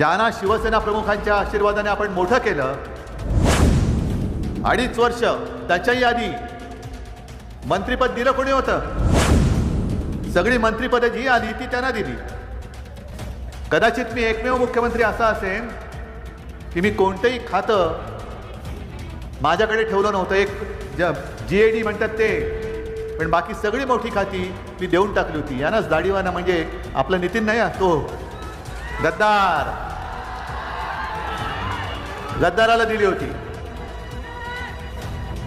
ज्यांना शिवसेना प्रमुखांच्या आशीर्वादाने आपण मोठं केलं अडीच वर्ष त्याच्याही आधी मंत्रिपद दिलं कोणी होतं? सगळी मंत्रिपदं जी आली ती त्यांना दिली. कदाचित मी एकमेव मुख्यमंत्री असा असेन की मी कोणतंही खातं माझ्याकडे ठेवलं नव्हतं. एक ज जी ए डी म्हणतात ते. पण बाकी सगळी मोठी खाती मी देऊन टाकली होती. यानंच दाढीवाना म्हणजे आपलं नितीन नाही तो गद्दार. गद्दाराला दिली होती.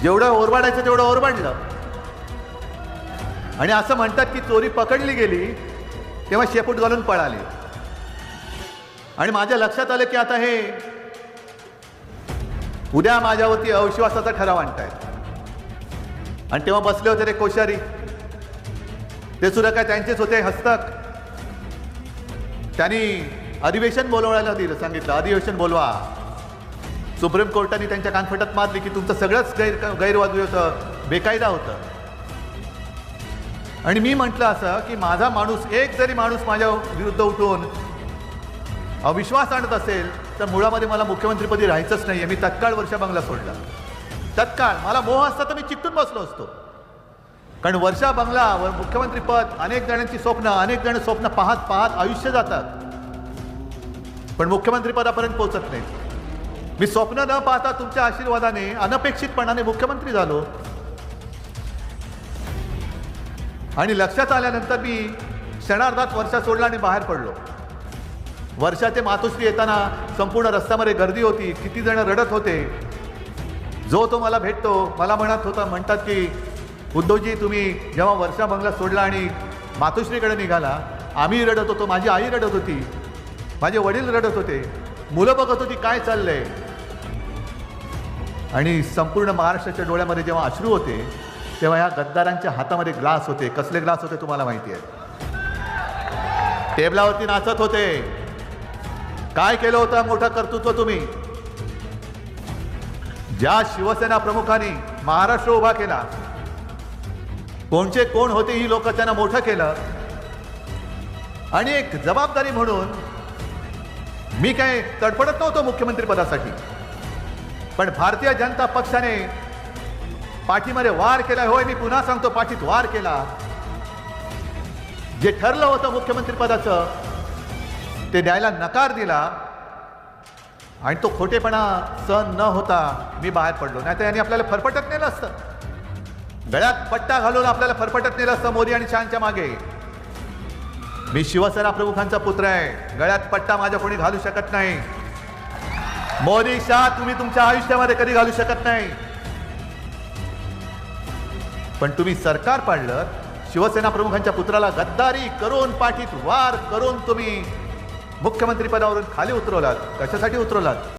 जेवढं ओरबाडायचं तेवढं ओरबाडलं. आणि असं म्हणतात की चोरी पकडली गेली तेव्हा शेपूट घालून पळाली. आणि माझ्या लक्षात आलं की आता हे उद्या माझ्यावरती अविश्वासाचा ठराव आणतायत. आणि तेव्हा बसले होते रे कोश्यारी. ते सुद्धा काय त्यांचेच होते हस्तक. त्यांनी अधिवेशन बोलवायला दिलं सांगितलं अधिवेशन बोलवा. सुप्रीम कोर्टाने त्यांच्या कानफटत मारली की तुमचं सगळंच गैर गैरवाजवी होतं बेकायदा होतं. आणि मी म्हटलं असं की माझा माणूस एक जरी माणूस माझ्या विरुद्ध उठून अविश्वास आणत असेल तर मुळामध्ये मला मुख्यमंत्रीपदी राहायचंच नाही मी तत्काळ वर्षा बंगला सोडला. तत्काळ. मला मोह असता तर मी चिकटून बसलो असतो. कारण वर्षा बंगला व मुख्यमंत्रीपद अनेक जणांची स्वप्न अनेक जण स्वप्न पाहत पाहत आयुष्य जातात. पण मुख्यमंत्रीपदापर्यंत पोहोचत नाही मी स्वप्न न पाहता तुमच्या आशीर्वादाने अनपेक्षितपणाने मुख्यमंत्री झालो. आणि लक्षात आल्यानंतर मी क्षणार्धात वर्षा सोडला आणि बाहेर पडलो. वर्षा ते मातोश्री येताना संपूर्ण रस्त्यामध्ये गर्दी होती किती जण रडत होते. जो तो मला भेटतो मला म्हणत होता म्हणतात की उद्धवजी तुम्ही जेव्हा वर्षा बंगला सोडला आणि मातोश्रीकडे निघाला आम्ही रडत होतो माझी आई रडत होती माझे वडील रडत होते. मुलं बघत होती काय चाललंय? आणि संपूर्ण महाराष्ट्राच्या डोळ्यामध्ये जेव्हा अश्रू होते तेव्हा ह्या गद्दारांच्या हातामध्ये ग्लास होते. कसले ग्लास होते तुम्हाला माहिती आहे? टेबलावरती नाचत होते. काय केलं होतं मोठं कर्तृत्व तुम्ही? ज्या शिवसेना प्रमुखांनी महाराष्ट्र उभा केला कोणचे कोण होते ही लोक त्यांना मोठं केलं आणि एक जबाबदारी म्हणून मी काय तडफडत नव्हतो मुख्यमंत्री पदासाठी पण भारतीय जनता पक्षाने पाठीमध्ये वार केला होय मी पुन्हा सांगतो पाठीत वार केला. जे ठरलं होतं मुख्यमंत्री पदाचं ते द्यायला नकार दिला. आणि तो खोटेपणा सहन न होता मी बाहेर पडलो. नाही तर यांनी आपल्याला फरफटत नेलं असतं. गळ्यात पट्टा घालून आपल्याला फरफटत नेलं असतं मोदी आणि शहाच्या मागे. मी शिवसेना प्रमुखांचा पुत्र आहे. गळ्यात पट्टा माझ्या कोणी घालू शकत नाही. मोदी शाह तुम्ही तुमच्या आयुष्यामध्ये कधी घालू शकत नाही. पण तुम्ही सरकार पाडलं शिवसेना प्रमुखांच्या पुत्राला गद्दारी करून पाठीत वार करून तुम्ही मुख्यमंत्री पदावरून खाली उतरवलात. कशासाठी उतरवलात?